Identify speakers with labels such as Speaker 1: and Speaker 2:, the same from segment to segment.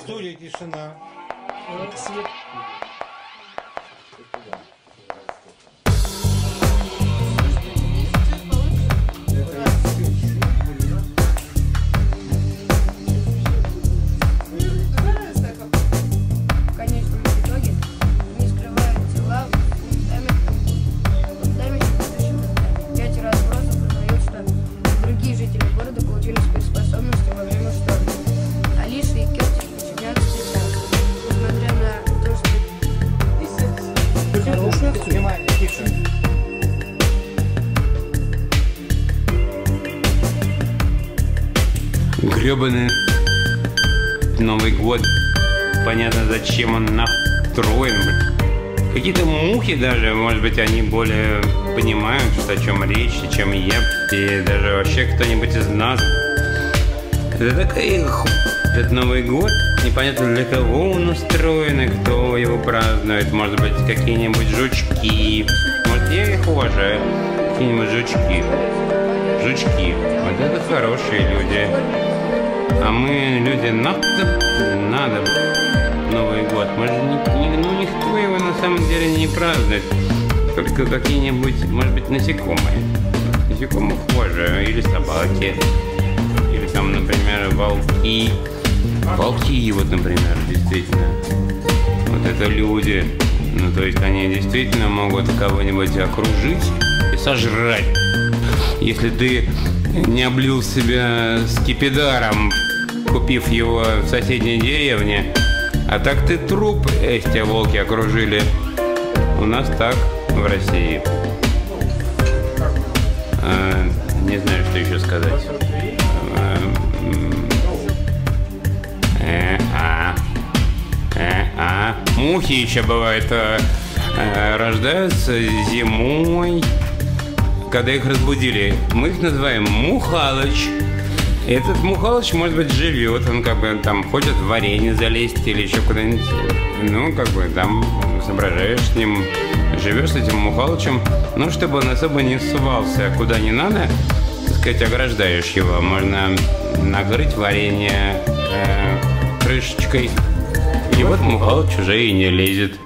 Speaker 1: Студия тишина.
Speaker 2: Свет.
Speaker 3: Гребаный Новый год. Понятно, зачем он настроен. Какие-то мухи даже, может быть, они более понимают, что о чем речь, чем я. И даже вообще кто-нибудь из нас. Это такая ху... Этот Новый год. Непонятно для кого он устроен и кто его празднует. Может быть, какие-нибудь жучки. Может, я их уважаю. Какие-нибудь жучки. Жучки. Вот это хорошие люди. А мы люди надо, надо Новый год. Мы же ни- ну, никто его на самом деле не празднует. Только какие-нибудь, может быть, насекомые. Насекомых уважаю. Или собаки. Или там, например, волки. Волки, вот, например, действительно. Вот это люди. Ну, то есть они действительно могут кого-нибудь окружить и сожрать. Если ты не облил себя скипидаром, купив его в соседней деревне, а так ты труп, эти волки окружили. У нас так в России. А, не знаю, что еще сказать. Мухи еще бывают э, э, рождаются зимой, когда их разбудили. Мы их называем Мухалыч. Этот Мухалыч, может быть, живет, он как бы там хочет в варенье залезть или еще куда-нибудь. Ну, как бы там соображаешь с ним, живешь с этим Мухалычем, ну, чтобы он особо не ссывался куда не надо, так сказать, ограждаешь его. Можно накрыть варенье э, крышечкой. И вот Мухалыч уже и не лезет.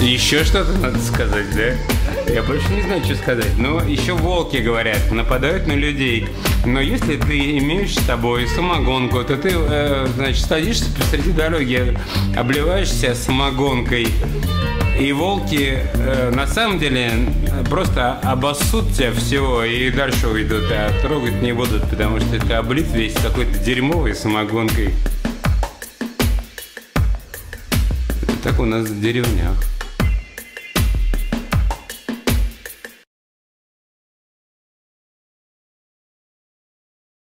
Speaker 3: Еще что-то надо сказать, да? Я больше не знаю, что сказать. Но еще волки говорят, нападают на людей. Но если ты имеешь с собой самогонку, то ты, э, значит, садишься посреди дороги, обливаешься самогонкой. И волки э, на самом деле просто обоссут тебя всего и дальше уйдут, а трогать не будут, потому что ты облит весь какой-то дерьмовой самогонкой. Так у нас в деревнях.